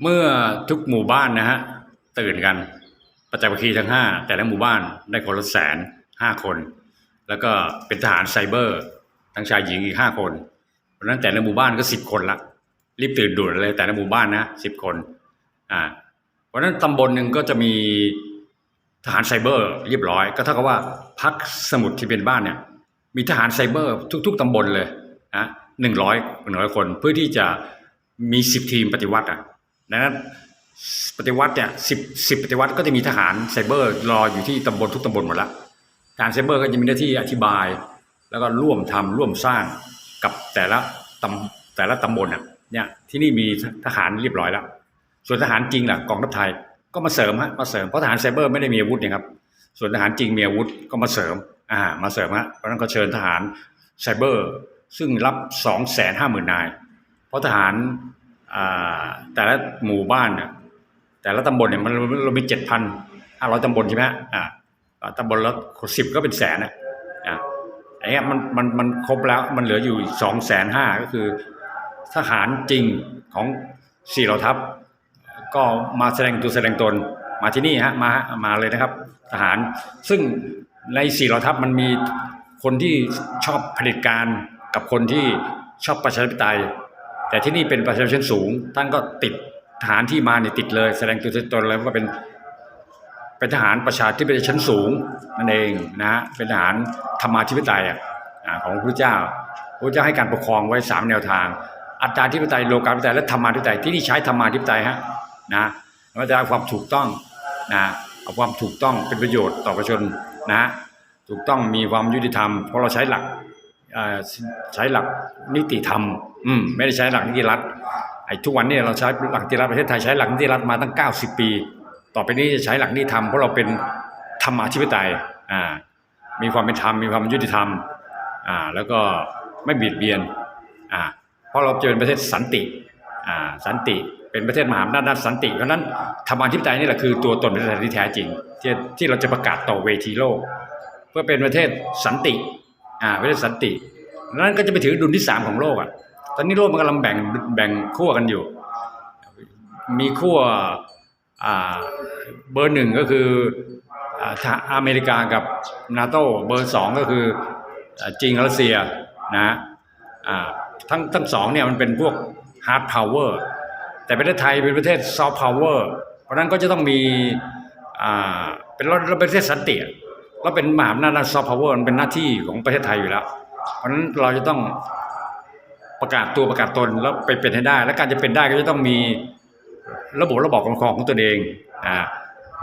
เมื่อทุกหมู่บ้านนะฮะตื่นกันประจักษ์คีทั้งห้าแต่ละหมู่บ้านได้คนละแสนห้าคน แล้วก็เป็นทหารไซเบอร์ ทั้งชายหญิงอีกห้าคนเพราะนั้นแต่ละหมู่บ้านก็สิบคนละรีบตื่นด่วนเลยแต่ละหมู่บ้านนะสิบคนอ่าเพราะนั้นตำบลหนึ่งก็จะมีทหารไซเบอร์เรียบร้อย ก็เท่ากับว่าพักสมุทรที่เป็นบ้านเนี่ยมีทหารไซเบอร์ทุก ๆตำบลเลยนะหนึ่งร้อยหนึ่งร้อยคนเพื่อที่จะมีสิบทีมปฏิวัติอะ ดังนั้นปฏิวัติเนี่ยสิบสิบปฏิวัติก็จะมีทหารไซเบอร์รออยู่ที่ตำบลทุกตำบลหมดละทหารไซเบอร์ก็จะมีหน้าที่อธิบาย แล้วก็ร่วมทำร่วมสร้างกับแต่ละตำแต่ละตำบลอะเนี่ยที่นี่มีทหารเรียบร้อยแล้ว ส่วนทหารจริงล่ะกองทัพไทยก็มาเสริมฮะมาเสริมเพราะทหารไซเบอร์ไม่ได้มีอาวุธเนี่ยครับส่วนทหารจริงมีอาวุธก็มาเสริมอ่ามาเสริมฮะเพราะนั้นก็เชิญทหารไซเบอร์ซึ่งรับสองแสนห้าหมื่นนาย เพราะทหาร แต่ละหมู่บ้านเนี่ยแต่ละตำบลเนี่ยมันเรามีเจ็ดพันห้าร้อยตำบลใช่ไหมอ่าตำบลละสิบก็เป็นแสนอะอ่าไอ้เงี้ยมันมันมันครบแล้วมันเหลืออยู่สองแสนห้าก็คือทหารจริงของสี่เหล่าทัพ ก็มาแสดงตัวแสดงตนมาที่นี่ฮะมามาเลยนะครับ ทหาร ซึ่งในสี่เหล่าทัพมันมีคนที่ชอบเผด็จการกับคนที่ชอบประชาธิปไตย แต่ที่นี่เป็นประชาชนสูงท่านก็ติดทหารที่มาเนี่ยติดเลย แสดงตัวตนเลยว่าเป็นเป็นทหารประชาธิปไตยชั้นสูงนั่นเองนะฮะเป็นทหารธรรมาธิปไตยอะอ่าของพระเจ้าพระเจ้าให้การปกครองไว้สามแนวทาง อัตราธิปไตยโลกาธิปไตยและธรรมาธิปไตยที่นี่ใช้ธรรมาธิปไตยฮะนะมันจะเอาความถูกต้องนะเอาความถูกต้องเป็นประโยชน์ต่อประชาชนนะถูกต้องมีความยุติธรรมเพราะเราใช้หลัก ใช้หลักนิติธรรม อืมไม่ได้ใช้หลักนิติรัฐไอ้ทุกวันนี้เราใช้หลักนิติรัฐประเทศไทยใช้หลักนิติรัฐมาตั้ง 90 ปี ต่อไปนี้จะใช้หลักนิติธรรมเพราะเราเป็นธรรมาธิปไตยอ่ามีความเป็นธรรมมีความยุติธรรมอ่าแล้วก็ไม่เบียดเบียนอ่าเพราะเราจะเป็นประเทศสันติอ่าสันติเป็นประเทศมหาอำนาจด้านสันติ เพราะนั้นธรรมาธิปไตยนี่แหละคือตัวตนประเทศไทยที่แท้จริงที่ที่เราจะประกาศต่อเวทีโลก เพื่อเป็นประเทศสันติ อ่าประเทศสันตินั้นก็จะไปถือดุลที่สามของโลกอะ ตอนนี้โลกมันกำลังแบ่งแบ่งขั้วกันอยู่ มีขั้วอ่าเบอร์หนึ่งก็คืออ่าอเมริกากับนาโตเบอร์สองก็คืออจีนรัสเซียนะอ่าทั้งทั้งสองเนี่ยมันเป็นพวกฮาร์ดพาวเวอร์แต่ประเทศไทยเป็นประเทศซอฟต์พาวเวอร์เพราะนั้นก็จะต้องมีอ่าเป็นเราเราเป็นประเทศสันติ อะเราเป็นมหาอำนาจด้านซอฟต์พาวเวอร์มันเป็นหน้าที่ของประเทศไทยอยู่แล้ว เพราะฉะนั้นเราจะต้องประกาศตัวประกาศตนแล้วไปเป็นให้ได้ และการจะเป็นได้ก็จะต้องมีระบบระบบการปกครองของตัวเองอ่า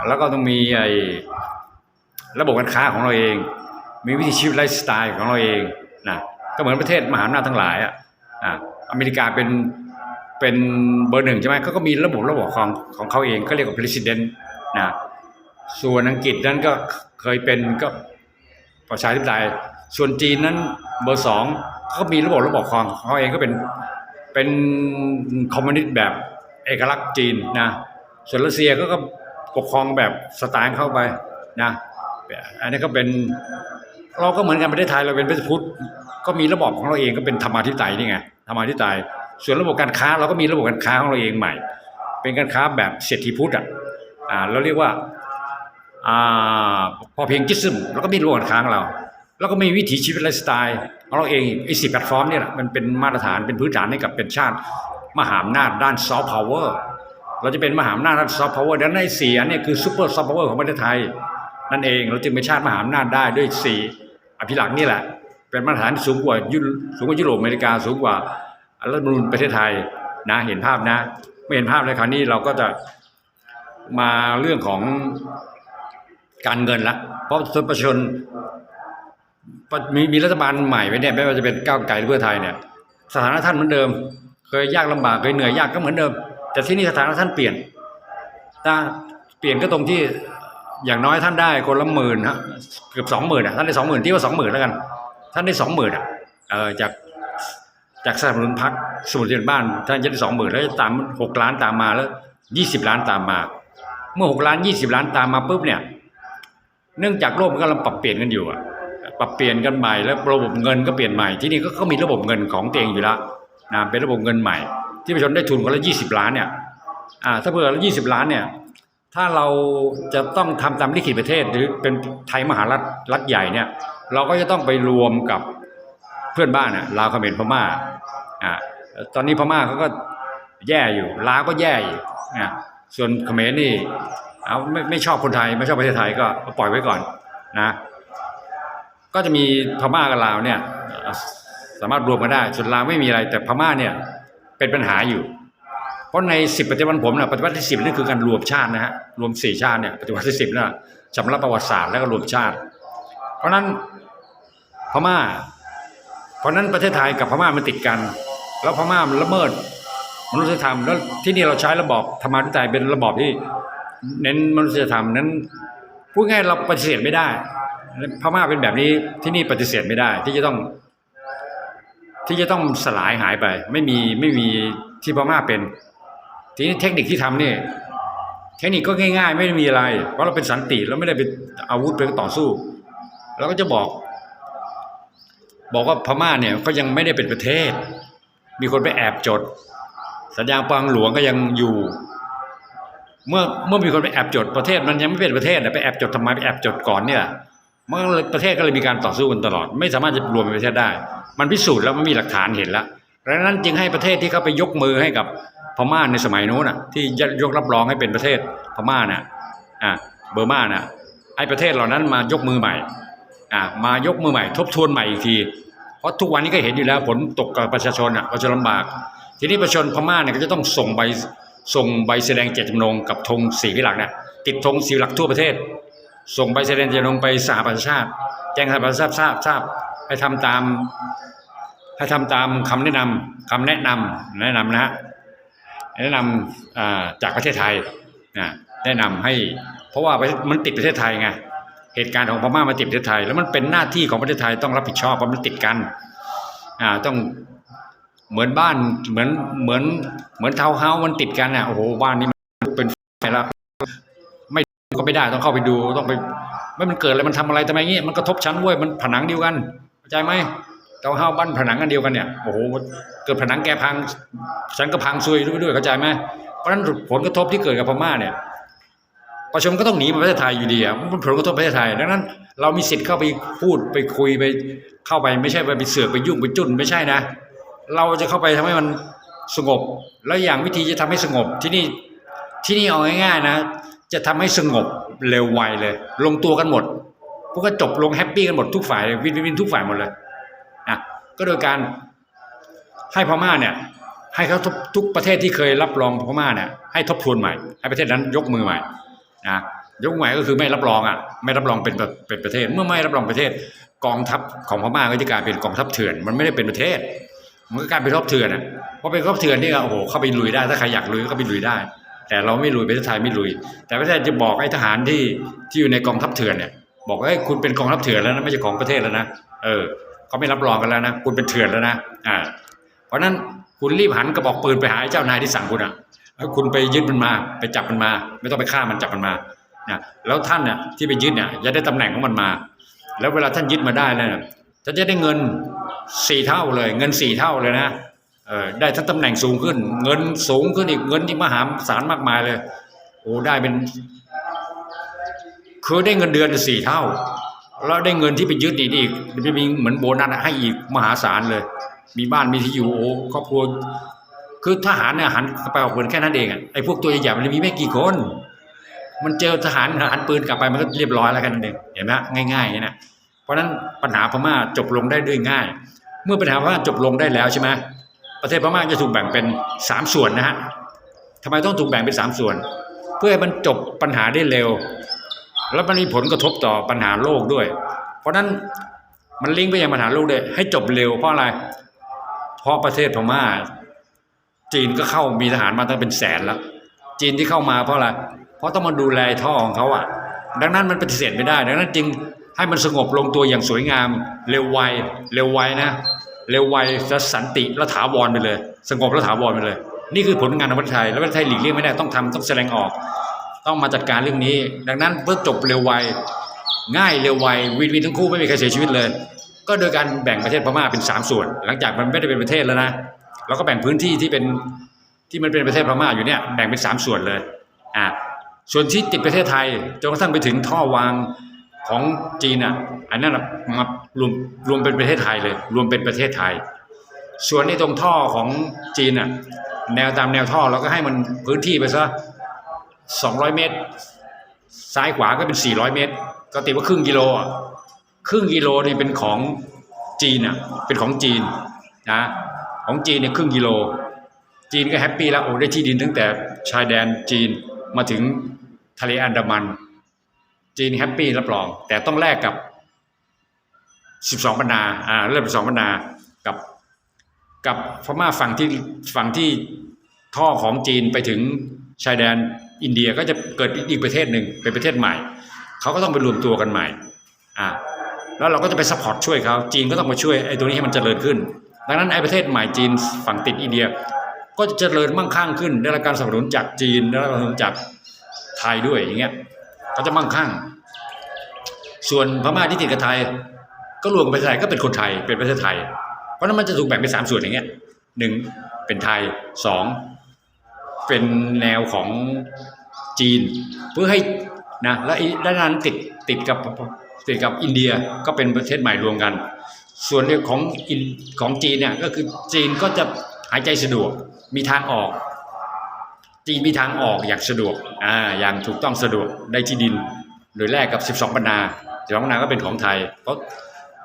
แล้วก็ต้องมีไอ้ระบบการค้าของเราเอง มีวิถีชีวิตไลฟ์สไตล์ของเราเองนะก็เหมือนประเทศมหาอำนาจทั้งหลายอะอ่าอเมริกาเป็นเป็นเบอร์หนึ่งใช่ไหมเขาก็มีระบบระบบของของเขาเองเขาเรียกว่า president นะส่วนอังกฤษนั้นก็ เคยเป็นก็ประชาธิปไตยส่วนจีนนั้นเบอร์สองเขามีระบบระบบของเขาเองก็เป็นเป็นคอมมิวนิสต์แบบเอกลักษณ์จีนนะส่วนรัสเซียก็ก็ปกครองแบบสไตล์เข้าไปนะอันนี้ก็เป็นเราก็เหมือนกันประเทศไทยเราเป็นประเทศพุทธก็มีระบบของเราเองก็เป็นธรรมาธิปไตยนี่ไงธรรมาธิปไตยส่วนระบบการค้าเราก็มีระบบการค้าของเราเองใหม่ เป็นการค้าแบบเศรษฐีพุทธอะอ่าเราเรียกว่า พอเพียงจิซึมแล้วก็มีระบบการค้างเรา แล้วก็มีวิถีชีวิตไลฟ์สไตล์ของเราเองไอ้สิแพลตฟอร์มเนี่ยมันเป็นมาตรฐานเป็นพื้นฐานให้กับเป็นชาติ มหาอำนาจด้านซอฟต์พาวเวอร์เราจะเป็นมหาอำนาจด้านซอฟต์พาวเวอร์ดังนั้นไอสี่อันนี้คือซูเปอร์ซอฟต์พาวเวอร์ของประเทศไทย นั่นเองเราจึงเป็นชาติมหาอำนาจได้ด้วยสี่อภิลักษ์นี่แหละ เป็นมาตรฐานที่สูงกว่ายุสูงกว่ายุโรปอเมริกาสูงกว่ารัฐมนูญประเทศไทยนะเห็นภาพนะ ไม่เห็นภาพเลยคราวนี้เราก็จะมาเรื่องของ การเงินละ เพราะประชาชนมีมีรัฐบาลใหม่ไปเนี่ยไม่ว่าจะเป็นก้าวไกลหรือเพื่อไทยเนี่ย สถานะท่านเหมือนเดิม เคยยากลำบากเคยเหนื่อยยากก็เหมือนเดิม แต่ที่นี่สถานะท่านเปลี่ยนถ้าเปลี่ยนก็ตรงที่อย่างน้อยท่านได้คนละหมื่นฮะเกือบสองหมื่นอะท่านได้สองหมื่นที่ว่าสองหมื่นแล้วกัน ท่านได้สองหมื่นอะเออจากจากสนับสนุนพักสมุนเทียนบ้าน ท่านจะได้สองหมื่นแล้วจะตามหกล้านตามมาแล้วยี่สิบล้านตามมา เมื่อหกล้านยี่สิบล้านตามมาปุ๊บเนี่ย เนื่องจากโลกมันกำลังปรับเปลี่ยนกันอยู่อะปรับเปลี่ยนกันใหม่แล้วระบบเงินก็เปลี่ยนใหม่ ที่นี่ก็เขามีระบบเงินของตัวเองอยู่ล้วนะเป็นระบบเงินใหม่ ที่ประชาชนได้ทุนคนละยี่สิบล้านเนี่ยอ่าถ้าเผื่อยี่สิบล้านเนี่ยถ้าเราจะต้องทำตามลิขิตประเทศหรือเป็นไทยมหารัฐรัฐใหญ่เนี่ยเราก็จะต้องไปรวมกับเพื่อนบ้านอะลาวเขมรพม่าอ่าตอนนี้พม่าเขาก็แย่อยู่ลาวก็แย่อยู่อ่าส่วนเขมรนี่ เอาไม่ไม่ชอบคนไทยไม่ชอบประเทศไทยก็ปล่อยไว้ก่อนนะ ก็จะมีพม่ากับลาวเนี่ยสามารถรวมกันได้ส่วนลาวไม่มีอะไร แต่พม่าเนี่ยเป็นปัญหาอยู่ เพราะในสิบปฏิวัติผมนะปฏิวัติที่สิบนี่คือการรวมชาตินะฮะรวมสี่ชาติเนี่ยปฏิวัติที่สิบนะชำระประวัติศาสตร์แล้วก็รวมชาติ เพราะนั้นพม่า เพราะนั้นประเทศไทยกับพม่ามันติดกัน แล้วพม่ามันละเมิดมนุษยธรรมแล้วที่นี่เราใช้ระบอบธรรมาธิไตยเป็นระบอบที่ เน้นมนุษยธรรมนั้นพูดง่ายเราปฏิเสธไม่ได้พม่าเป็นแบบนี้ที่นี่ปฏิเสธไม่ได้ ที่จะต้อง ที่จะต้องสลายหายไป ไม่มีไม่มีที่พม่าเป็น ทีนี้เทคนิคที่ทำนี่เทคนิคก็ง่ายๆ ไม่ได้มีอะไร เพราะเราเป็นสันติเราไม่ได้เป็นอาวุธไปต่อสู้เราก็จะบอก บอกว่าพม่าเนี่ยก็ยังไม่ได้เป็นประเทศ มีคนไปแอบจด สัญญาปางหลวงก็ยังอยู่ เมื่อเมื่อมีคนไปแอบจดประเทศมันยังไม่เป็นประเทศนะไปแอบจดทำไมไปแอบจดก่อนเนี่ยมันประเทศก็เลยมีการต่อสู้กันตลอด ไม่สามารถจะรวมเป็นประเทศได้ มันพิสูจน์แล้วมันมีหลักฐานเห็นแล้วดังนั้นจึงให้ประเทศที่เขาไปยกมือให้กับพม่าในสมัยนู้นน่ะ ที่ยกรับรองให้เป็นประเทศพม่าน่ะอะเบอร์มาน่ะให้ประเทศเหล่านั้นมายกมือใหม่อะมายกมือใหม่ ทบทวนใหม่อีกที เพราะทุกวันนี้ก็เห็นอยู่แล้วผลตกกับประชาชนอะประชาชนลำบาก ทีนี้ประชาชนพม่าเนี่ยก็จะต้องส่งใบ ส่งใบแสดงเจตจำนงกับธงสีวิหลักเนี่ยติดธงสีวิหลักทั่วประเทศ ส่งใบแสดงเจตจำนงไปสหประชาชาติ แจ้งสหประชาชาติทราบทราบให้ทำตามให้ทำตามคำแนะนำคำแนะนำแนะนำนะฮะแนะนำจากประเทศไทยนะแนะนำให้เพราะว่ามันติดประเทศไทยไงเหตุการณ์ของพม่ามาติดประเทศไทย แล้วมันเป็นหน้าที่ของประเทศไทยต้องรับผิดชอบเพราะมันติดกันต้อง เหมือนบ้านเหมือนเหมือน เหมือนเทาวน์เฮาส์มันติดกันอะโอ้โหบ้านนี้มันเป็นไฟแล้วไม่ก็ไม่ได้ต้องเข้าไปดูต้องไป ไม่มันเกิดอะไรมันทำอะไรทำไมเงี้ยมันกระทบชั้นเว้ยมันผนังเดียวกันเข้าใจไหมเทาวน์เฮาส์บ้านผนังกันเดียวกันเนี่ยโอ้โหเกิดผนังแกพังฉันก็พังซุยด้วยด้วยเข้าใจไหมเพราะฉะนั้นผลกระทบที่เกิดกับพม่าเนี่ยประชาชนก็ต้องหนีมาประเทศไทยอยู่ดีอะมันผลกระทบประเทศไทย ดังนั้น เรามีสิทธิ์เข้าไปพูดไปคุยไปเข้าไปไม่ใช่ไปไปเสือกไปยุ่งไปจุนไม่ใช่นะ เราจะเข้าไปทำให้มันสงบ แล้วอย่างวิธีจะทำให้สงบที่นี่ที่นี่เอาง่ายๆนะ จะทำให้สงบเร็วไวเลย ลงตัวกันหมดพวกก็จบลงแฮปปี้กันหมดทุกฝ่ายวินวินทุกฝ่ายหมดเลยอะก็โดยการให้พม่าเนี่ย ให้เขาทุกทุกประเทศที่เคยรับรองพม่าเนี่ยให้ทบทวนใหม่ให้ประเทศนั้นยกมือใหม่นะยกใหม่ก็คือไม่รับรองอะไม่รับรองเป็นเป็นประเทศ เมื่อไม่รับรองประเทศ กองทัพของพม่าก็จะกลายเป็นกองทัพเถื่อน มันไม่ได้เป็นประเทศ มันก็กลายเป็นกองทัพเถื่อนอะเพราะเป็นกองทัพเถื่อนนี่ก็โอ้โหเข้าไปลุยได้ถ้าใครอยากลุยก็ไปลุยได้ แต่เราไม่ลุยประเทศไทยไม่ลุย แต่ประเทศจะบอกไอ้ทหารที่ที่อยู่ในกองทัพเถื่อนเนี่ยบอกว่าคุณเป็นกองทัพเถื่อนแล้วนะไม่ใช่ของประเทศแล้วนะเออเขาไม่รับรองกันแล้วนะคุณเป็นเถื่อนแล้วนะอ่าเพราะนั้นคุณรีบหันกระบอกปืนไปหาไอ้เจ้านายที่สั่งคุณอะแล้วคุณไปยึดมันมาไปจับมันมา ไม่ต้องไปฆ่ามันจับมันมานะแล้วท่านเนี่ยที่ไปยึดเนี่ยจะได้ตำแหน่งของมันมา แล้วเวลาท่านยึดมาได้แล้วเนี่ยท่านจะได้เงิน สี่เท่าเลย เงินสี่เท่าเลยนะเออได้ทั้งตำแหน่งสูงขึ้น เงินสูงขึ้นอีกเงินที่มหาศาลมากมายเลยโอ้ได้เป็นคือได้เงินเดือนสี่เท่า แล้วได้เงินที่ไปยึดอีกอีกจะมีเหมือนโบนัสให้อีกมหาศาลเลย มีบ้านมีที่อยู่โอ้ครอบครัวคือทหารเนี่ยหันกระเป๋าปืนแค่นั้นเองอะไอ้พวกตัวใหญ่ๆมันมีไม่กี่คน มันเจอทหารหันปืนกลับไปมันก็เรียบร้อยแล้วแค่นั้นเองเห็นไหมง่ายๆอย่างนี้นะเพราะฉะนั้นปัญหาพม่าจบลงได้ด้วยง่าย เมื่อปัญหาพม่าจบลงได้แล้วใช่ไหมประเทศพม่าจะถูกแบ่งเป็นสามส่วนนะฮะทำไมต้องถูกแบ่งเป็นสามส่วน เพื่อให้มันจบปัญหาได้เร็ว แล้วมันมีผลกระทบต่อปัญหาโลกด้วย เพราะฉะนั้นมันลิงก์ไปยังปัญหาโลกด้วยให้จบเร็วเพราะอะไร เพราะประเทศพม่า จีนก็เข้ามีทหารมาตั้งเป็นแสนแล้ว จีนที่เข้ามาเพราะอะไร เพราะต้องมาดูแลท่อของเขาอะ ดังนั้นมันปฏิเสธไม่ได้ ดังนั้นจึง ให้มันสงบลงตัวอย่างสวยงาม เร็วไวเร็วไวนะ เร็วไวและสันติและถาวรไปเลย สงบและถาวรไปเลย นี่คือผลงานของประเทศไทยแล้วประเทศไทยหลีกเลี่ยงไม่ได้ต้องทำต้องแสดงออก ต้องมาจัดการเรื่องนี้ ดังนั้นเพื่อจบเร็วไวง่ายเร็วไววินวินทั้งคู่ไม่มีใครเสียชีวิตเลย ก็โดยการแบ่งประเทศพม่าเป็นสามส่วน หลังจากมันไม่ได้เป็นประเทศแล้วนะเราก็แบ่งพื้นที่ที่เป็นที่มันเป็นประเทศพม่าอยู่เนี่ยแบ่งเป็นสามส่วนเลยอ่าส่วนที่ติดประเทศไทยจนกระทั่งไปถึงท่อวาง ของจีนอะอันนั้นมารวมรวมเป็นประเทศไทยเลย รวมเป็นประเทศไทย ส่วนในตรงท่อของจีนอะแนวตามแนวท่อเราก็ให้มันพื้นที่ไปซะ200เมตร ซ้ายขวาก็เป็น400เมตร ก็ตีว่าครึ่งกิโลอะครึ่งกิโลนี่เป็นของจีนอะเป็นของจีนนะของจีนเนี่ยครึ่งกิโล จีนก็แฮปปี้แล้วโอ้ได้ที่ดินตั้งแต่ชายแดนจีนมาถึงทะเลอันดามัน จีนแฮปปี้รับรอง แต่ต้องแลกกับ 12บรรณาอ่าเริ่ม12บรรณากับกับพม่าฝั่งที่ฝั่งที่ท่อของจีนไปถึงชายแดนอินเดียก็จะเกิดอีกประเทศหนึ่งเป็นประเทศใหม่เขาก็ต้องไปรวมตัวกันใหม่อ่าแล้วเราก็จะไปซัพพอร์ตช่วยเขาจีนก็ต้องมาช่วยไอ้ตัวนี้ให้มันเจริญขึ้น ดังนั้นไอ้ประเทศใหม่จีนฝั่งติดอินเดีย ก็จะเจริญมั่งคั่งขึ้น ได้รับการสนับสนุนจากจีนได้รับการสนับสนุนจากไทยด้วยอย่างเงี้ย ก็จะมั่งคั่ง ส่วนพม่าที่ติดกับไทย ก็รวมกับประเทศไทยก็เป็นคนไทยเป็นประเทศไทย เพราะนั้นมันจะถูกแบ่งเป็นสามส่วนอย่างเงี้ยหนึ่งเป็นไทยสองเป็นแนวของจีน เพื่อให้นะและอีด้านนั้นติดติดกับติดกับอินเดียก็เป็นประเทศใหม่รวมกัน ส่วนเรื่องของอินของจีนเนี่ยก็คือจีนก็จะหายใจสะดวกมีทางออก จีนมีทางออกอย่างสะดวกอ่าอย่างถูกต้องสะดวกได้ที่ดิน โดยแรกกับ 12 บรรณา12บรรณาก็เป็นของไทย เพราะ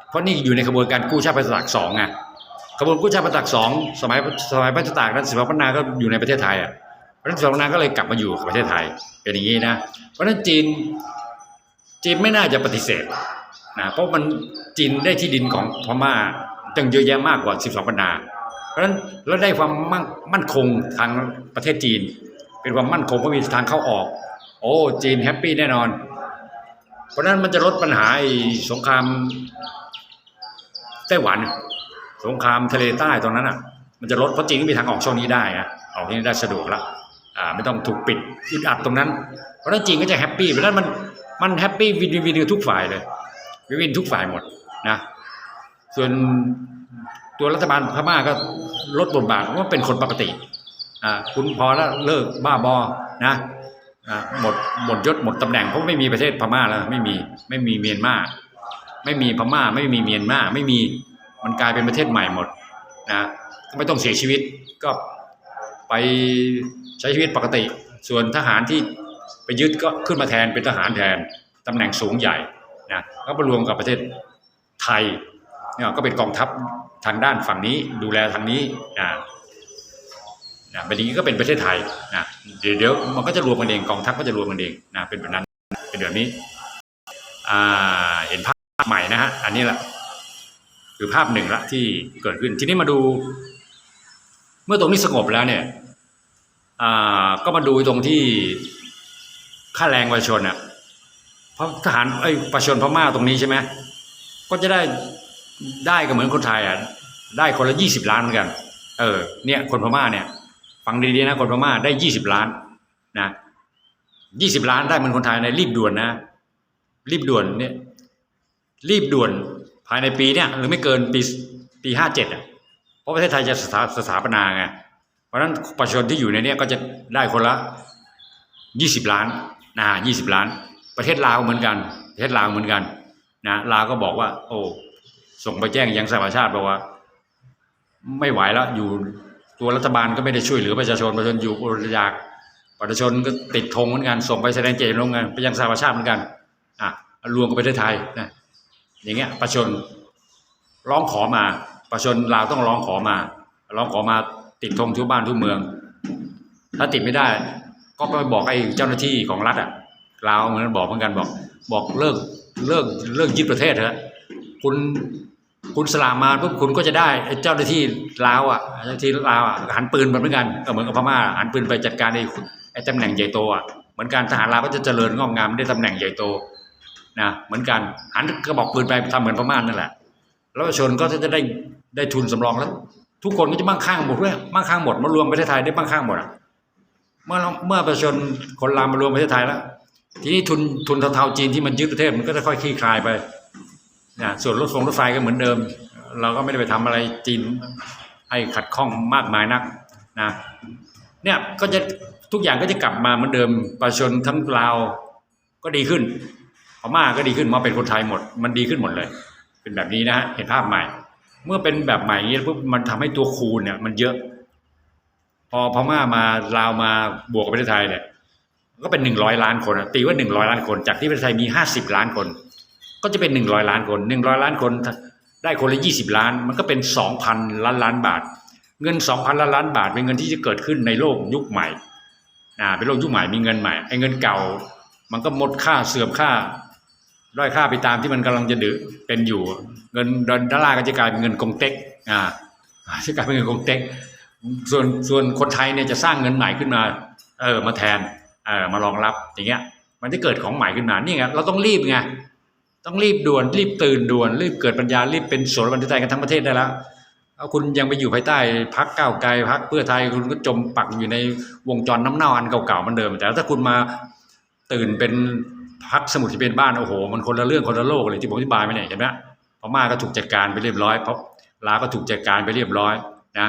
เพราะนี่อยู่ในกระบวนการกู้ชาติพัฒนาสองไงกระบวนกู้ชาติพัฒนาสองสมัยสมัยพัฒนานั้น12บรรณาก็อยู่ในประเทศไทยอะเพราะนั้น12บรรณาก็เลยกลับมาอยู่กับประเทศไทยเป็นอย่างนี้นะเพราะฉะนั้นจีนจีนไม่น่าจะปฏิเสธนะเพราะมันจีนได้ที่ดินของพม่าจังเยอะแยะมากกว่า 12บรรณาเพราะฉะนั้นแล้วได้ความมั่นคงทางประเทศจีน เป็นความมั่นคงก็มีทางเข้าออก โอ้จีนแฮปปี้แน่นอน เพราะนั้นมันจะลดปัญหาสงครามไต้หวัน สงครามทะเลใต้ตรงนั้นอะ มันจะลดเพราะจีนก็มีทางออกช่องนี้ได้อะออกที่นี่ได้สะดวกละอ่าไม่ต้องถูกปิดอึดอัดตรงนั้น เพราะนั้นจีนก็จะแฮปปี้เพราะนั้นมันมันแฮปปี้วินวินทุกฝ่ายเลยวินวินทุกฝ่ายหมดนะส่วนตัวรัฐบาลพม่าก็ลดบทบาทว่าเป็นคนปกติ คุณพอแล้วเลิกบ้าบอนะหมดหมดยศหมดตำแหน่งเพราะไม่มีประเทศพม่าแล้วไม่มีไม่มีเมียนมาไม่มีพม่าไม่มีเมียนมาไม่มีมันกลายเป็นประเทศใหม่หมดนะก็ไม่ต้องเสียชีวิตก็ไปใช้ชีวิตปกติ ส่วนทหารที่ไปยึดก็ขึ้นมาแทนเป็นทหารแทนตำแหน่งสูงใหญ่นะก็มารวมกับประเทศไทยเนี่ยก็เป็นกองทัพทางด้านฝั่งนี้ดูแลทางนี้นะ นะเป็นอย่างนี้ก็เป็นประเทศไทยนะเดี๋ยวเดี๋ยวมันก็จะรวมกันเองกองทัพก็จะรวมกันเองนะเป็นแบบนั้นเป็นแบบนี้อ่าเห็นภาพใหม่นะฮะอันนี้แหละคือภาพหนึ่งละที่เกิดขึ้นทีนี้มาดู เมื่อตรงนี้สงบแล้วเนี่ยอ่าก็มาดูตรงที่ค่าแรงประชาชนอะเพราะทหารไอ้ประชาชนพม่าตรงนี้ใช่ไหมก็จะได้ได้ก็เหมือนคนไทยอะได้คนละยี่สิบล้านเหมือนกัน เออเนี่ยคนพม่าเนี่ย ฟังดีๆนะคนพม่าได้ยี่สิบล้านนะยี่สิบล้านได้เหมือนคนไทยในรีบด่วนนะ รีบด่วนเนี่ยรีบด่วนภายในปีเนี่ยหรือไม่เกินปีปีห้าเจ็ดอะเพราะประเทศไทยจะสถาสถาปนาไงเพราะฉะนั้นประชาชนที่อยู่ในเนี้ก็จะได้คนละยี่สิบล้านนะยี่สิบล้าน ประเทศลาวเหมือนกันประเทศลาวเหมือนกันนะลาวก็บอกว่า โอ้ส่งไปแจ้งยังสหประชาติบอกว่า ไม่ไหวแล้วอยู่ ตัวรัฐบาลก็ไม่ได้ช่วยเหลือประชาชนประชาชนอยู่อดอยากประชาชนก็ติดธงเหมือนกันส่งไปแสดงเจตจำนงกันไปยังสหประชาติเหมือนกันอะรวมกับประเทศไทยนะอย่างเงี้ยประชาชนร้องขอมาประชาชนลาวต้องร้องขอมาร้องขอมาติดธงทั่วบ้านทั่วเมือง ถ้าติดไม่ได้ ก็ไปบอกไอ้เจ้าหน้าที่ของรัฐอะลาวเหมือนกันบอกเหมือนกันบอก บอกเลิกเลิกเลิกยึดประเทศเถอะคุณ คุณสลามมาปุ๊บคุณก็จะได้เจ้าหน้าที่ลาวอะเจ้าหน้าที่ลาวอะหันปืนมาเหมือนกันก็เหมือนกับพม่าหันปืนไปจัดการไอ้ไอ้ตำแหน่งใหญ่โตอะเหมือนกันทหารลาวก็จะเจริญงอกงามได้ตำแหน่งใหญ่โตนะเหมือนกันหันกระบอกปืนไปทำเหมือนพม่านั่นแหละ แล้วประชาชนก็จะได้ได้ทุนสำรองแล้ว ทุกคนก็จะมั่งคั่งหมดด้วยมั่งคั่งหมดมารวมประเทศไทยได้มั่งคั่งหมดอะเมื่อเราเมื่อประชาชนคนลาวมารวมประเทศไทยแล้ว ทีนี้ทุนทุนเทาๆจีนที่มันยึดประเทศมันก็จะค่อยคลี่คลายไป นะส่วนรถฟงรถไฟก็เหมือนเดิม เราก็ไม่ได้ไปทำอะไรจีนให้ขัดข้องมากมายนักนะเนี่ยก็จะทุกอย่างก็จะกลับมาเหมือนเดิมประชาชนทั้งลาวก็ดีขึ้นพม่าก็ดีขึ้นมาเป็นคนไทยหมด มันดีขึ้นหมดเลย เป็นแบบนี้นะฮะเห็นภาพใหม่ เมื่อเป็นแบบใหม่อย่างนี้ปุ๊บมันทำให้ตัวคูณเนี่ย มันเยอะ พอพม่ามาลาวมาบวกกับประเทศไทยเนี่ยก็เป็นหนึ่งร้อยล้านคนตีว่าหนึ่งร้อยล้านคน จากที่ประเทศไทยมีห้าสิบล้านคน ก็จะเป็นหนึ่งร้อยล้านคนหนึ่งร้อยล้านคนได้คนละยี่สิบล้าน มันก็เป็นสองพันล้านล้านบาท เงินสองพันล้านล้านบาท เป็นเงินที่จะเกิดขึ้นในโลกยุคใหม่อ่าเป็นโลกยุคใหม่มีเงินใหม่ไอ้เงินเก่า มันก็หมดค่าเสื่อมค่าด้อยค่าไปตามที่มันกำลังจะดือเป็นอยู่ เงินดอลลาร์ก็จะกลายเป็นเงินกงเต็กอ่าจะกลายเป็นเงินกงเต็กส่วนส่วนคนไทยเนี่ยจะสร้างเงินใหม่ขึ้นมา เออมาแทนเออมารองรับอย่างเงี้ย มันจะเกิดของใหม่ขึ้นมานี่ไงเราต้องรีบไง ต้องรีบด่วนรีบตื่นด่วนรีบเกิดปัญญารีบเป็นโสดบันทึกไทยกันทั้งประเทศได้แล้วเอาคุณยังไปอยู่ภายใต้พักก้าวไกลพักเพื่อไทยคุณก็จมปักอยู่ในวงจรน้ำเน่าอันเก่าๆมันเดิม แต่ถ้าคุณมาตื่นเป็นพักสมุทรที่เป็นบ้านโอ้โห มันคนละเรื่องคนละโลกเลยที่ผมอธิบายไปเนี่ยเห็นไหมพม่าก็ถูกจัดการไปเรียบร้อยเพราะลาวก็ถูกจัดการไปเรียบร้อยนะ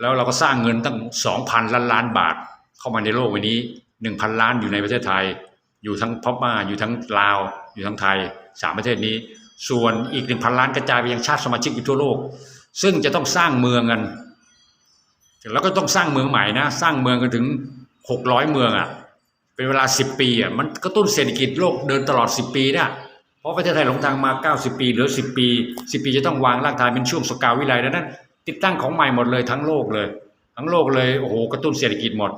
แล้วเราก็สร้างเงินตั้งสองพันล้านล้านบาท เข้ามาในโลกวันนี้หนึ่งพันล้านอยู่ในประเทศไทย อยู่ทั้งพม่าอยู่ทั้งลาว อยู่ทั้งไทยสามประเทศนี้ ส่วนอีกหนึ่งพันล้านกระจายไปยังชาติสมาชิกอยู่ทั่วโลก ซึ่งจะต้องสร้างเมืองกัน แล้วก็ต้องสร้างเมืองใหม่นะ สร้างเมืองกันถึงหกร้อยเมืองอะเป็นเวลาสิบปีอะมันกระตุ้นเศรษฐกิจโลกเดินตลอดสิบปีเนี่ยเพราะประเทศไทยหลงทางมาเก้าสิบปีเหลือสิบปีสิบปีจะต้องวางรากฐานเป็นช่วงสกาวิไลดังนั้น ติดตั้งของใหม่หมดเลยทั้งโลกเลย ทั้งโลกเลยโอ้โหกระตุ้นเศรษฐกิจหมด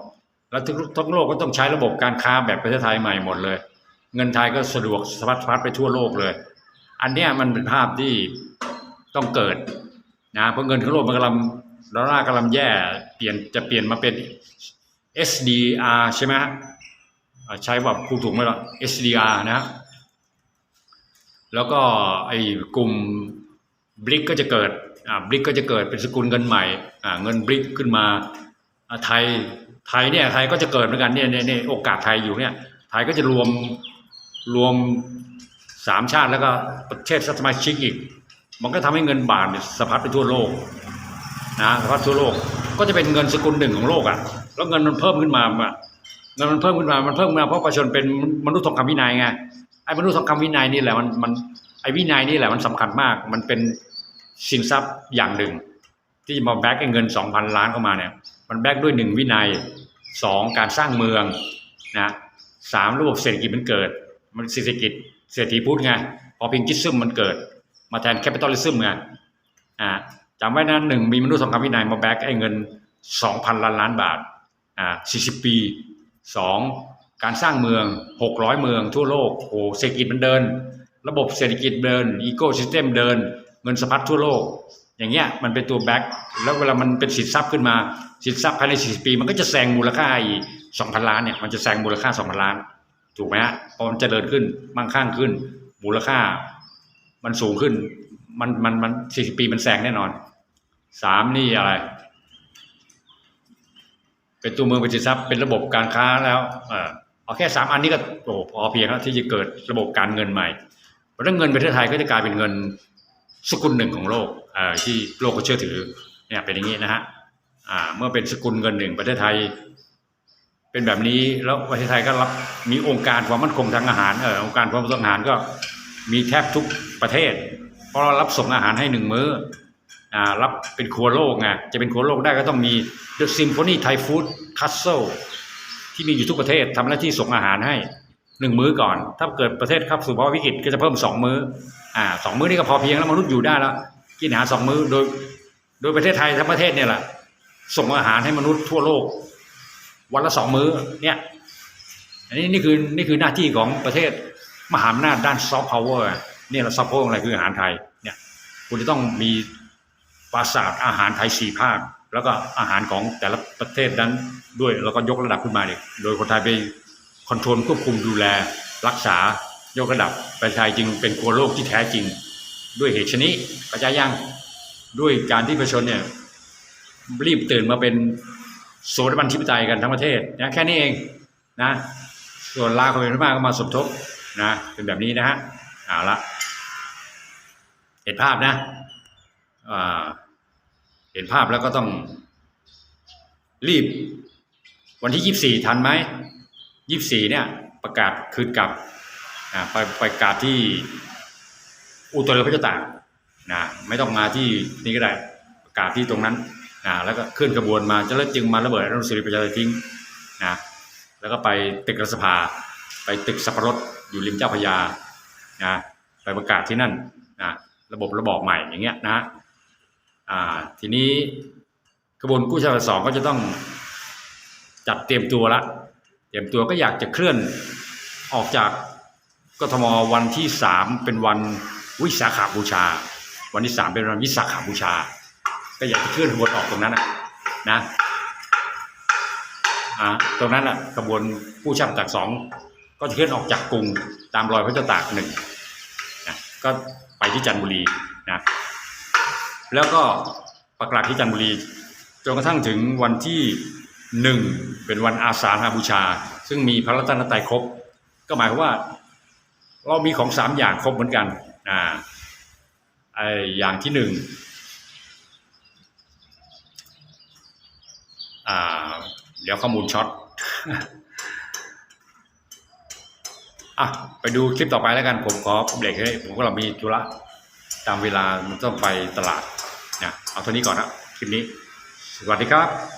แล้วทั้งทั้งโลกก็ต้องใช้ระบบการค้าแบบประเทศไทยใหม่หมดเลย เงินไทยก็สะดวกสะพัดสะพัดไปทั่วโลกเลย อันเนี้ยมันเป็นภาพที่ต้องเกิดนะเพราะเงินทั้งโลกมันกำลังดอลลาร์กำลังแย่เปลี่ยนจะเปลี่ยนมาเป็น SDR ใช่ไหมฮะใช้แบบคูถูกไหมล่ะ SDR นะแล้วก็ไอ้กลุ่มบริกก็จะเกิดอ่าบริกก็จะเกิดเป็นสกุลเงินใหม่อ่าเงินบริกขึ้นมาไทย ไทยเนี่ยไทยก็จะเกิดเหมือนกันเนี่ยเนี่ยโอกาสไทยอยู่เนี่ยไทยก็จะรวมรวมสามชาติแล้วก็ประเทศสมาชิกอีก มันก็ทำให้เงินบาทเนี่ยสะพัดไปทั่วโลกนะสะพัดทั่วโลก ก็จะเป็นเงินสกุลหนึ่งของโลกอะแล้วเงินมันเพิ่มขึ้นมาอะเงินมันเพิ่มขึ้นมา มันเพิ่มขึ้นมาเพราะประชาชนเป็นมนุษย์ทองคำวินัยไงไอ้มนุษย์ทองคำวินัยนี่แหละมันมันไอ้วินัยนี่แหละมันสำคัญมาก มันเป็นสินทรัพย์อย่างหนึ่ง ที่มาแบกไอ้เงินสองพันล้านเข้ามาเนี่ย มันแบกด้วยหนึ่งวินัย สองการสร้างเมืองนะสามระบบเศรษฐกิจมันเกิด มันเศรษฐกิจเศรษฐีพุทธไงพอพียงจิซึมมันเกิด มาแทนแคปิตอลิซึมไงอ่าจำไว้นะหนึ่งมีมนุษย์ทองคำวินัยมาแบกไอ้เงินสองพันล้านล้านบาทอ่าสี่สิบปีสองการสร้างเมืองหกร้อยเมืองทั่วโลกโอ้เศรษฐกิจมันเดิน ระบบเศรษฐกิจเดินอีโคซิสเต็มเดิน เงินสะพัดทั่วโลก อย่างเงี้ยมันเป็นตัวแบ็คแล้วเวลามันเป็นสินทรัพย์ขึ้นมา สินทรัพย์ภายใน40ปี มันก็จะแซงมูลค่าอีก2,000 ล้านเนี่ยมันจะแซงมูลค่า 2,000 ล้าน ถูกไหมฮะพอมันเจริญขึ้นมั่งคั่งขึ้น มูลค่า มันสูงขึ้น มันมันมัน40ปีมันแซงแน่นอนสามนี่อะไร เป็นตัวเมืองเป็นสินทรัพย์เป็นระบบการค้าแล้วเออเอาแค่สามอันนี้ก็โอ้พอเพียงแล้วที่จะเกิดระบบการเงินใหม่เพราะเงินประเทศไทยก็จะกลายเป็นเงินสกุลหนึ่งของโลก ที่โลกก็เชื่อถือเนี่ยเป็นอย่างนี้นะฮะเมื่อเป็นสกุลเงินหนึ่งประเทศไทย เป็นแบบนี้แล้วประเทศไทยก็รับมีองค์การความมั่นคงทางอาหารเออองค์การความมั่นคงทางอาหารก็มีแทบทุกประเทศ เพราะเรารับส่งอาหารให้หนึ่งมื้ออ่ารับเป็นครัวโลกไงจะเป็นครัวโลกได้ก็ต้องมี The Symphony Thai Food Castle ที่มีอยู่ทุกประเทศทำหน้าที่ส่งอาหารให้หนึ่งมื้อก่อน ถ้าเกิดประเทศเข้าสู่ภาวะวิกฤตก็จะเพิ่มสองมื้ออ่าสองมื้อนี่ก็พอเพียงแล้วมนุษย์อยู่ได้แล้ว กินอาหารสองมื้อโดย โดยประเทศไทยทั้งประเทศเนี่ยแหละส่งอาหารให้มนุษย์ทั่วโลก วันละสองมื้อเนี่ยอันนี้นี่คือนี่คือหน้าที่ของประเทศมหาอำนาจด้านซอฟต์พาวเวอร์เนี่ยเราซอฟต์พาวเวอร์อะไรคืออาหารไทยเนี่ยคุณจะต้องมีปราสาทอาหารไทยสี่ภาค แล้วก็อาหารของแต่ละประเทศนั้นด้วยแล้วก็ยกระดับขึ้นมาเนี่ยโดยคนไทยไปคอนโทรลควบคุมดูแลรักษายกระดับประเทศไทยจึงเป็นครัวโลกที่แท้จริง ด้วยเหตุชนี้กระจายยังด้วยการที่ประชาชนเนี่ยรีบตื่นมาเป็นโสดาบันทิปไตยกันทั้งประเทศนะแค่นี้เองนะส่วนลาวกับเมียนมาก็มาสมทบนะเป็นแบบนี้นะฮะเอาละเห็นภาพนะเห็นภาพแล้วก็ต้องรีบ วันที่ยี่สี่ทันไหมยี่สี่เนี่ยประกาศคืนกลับไปไปประกาศที่ อุตรพระเจ้าตากนะไม่ต้องมาที่นี่ก็ได้ประกาศที่ตรงนั้นนะแล้วก็เคลื่อนขบวนมาจะแล้วจึงมาระเบิดอนุสาวรีย์ประชาธิปไตยทิ้งนะแล้วก็ไปตึกรัฐสภา ไปตึกสับปะรดอยู่ริมเจ้าพยานะไปประกาศที่นั่นนะระบบระบอบใหม่อย่างเงี้ยนะฮะอ่าทีนี้ขบวนกู้ชาติสองก็จะต้องจัดเตรียมตัวละเตรียมตัวก็อยากจะเคลื่อนออกจากกทมวันที่สามเป็นวัน วิสาขาบูชา วันที่สามเป็นวันวิสาขาบูชา ก็อยากจะเคลื่อนขบวนออกตรงนั้นนะนะอ่าตรงนั้นอะขบวนผู้ช่างจากสองก็จะเคลื่อนออกจากกรุงตามรอยพระเจ้าตากหนึ่งนะก็ไปที่จันทบุรีนะแล้วก็ประกาศที่จันทบุรีจนกระทั่งถึงวันที่หนึ่งเป็นวันอาสาฬหบูชา ซึ่งมีพระรัตนตรัยครบ ก็หมายความว่า เรามีของสามอย่างครบเหมือนกัน อ่าไออย่างที่หนึ่งอ่าเดี๋ยวข้อมูลช็อตอะไปดูคลิปต่อไปแล้วกันผมขอเบรกให้ผมก็เรามีธุระตามเวลามันต้องไปตลาดนะเอาเท่านี้ก่อนนะคลิปนี้ สวัสดีครับ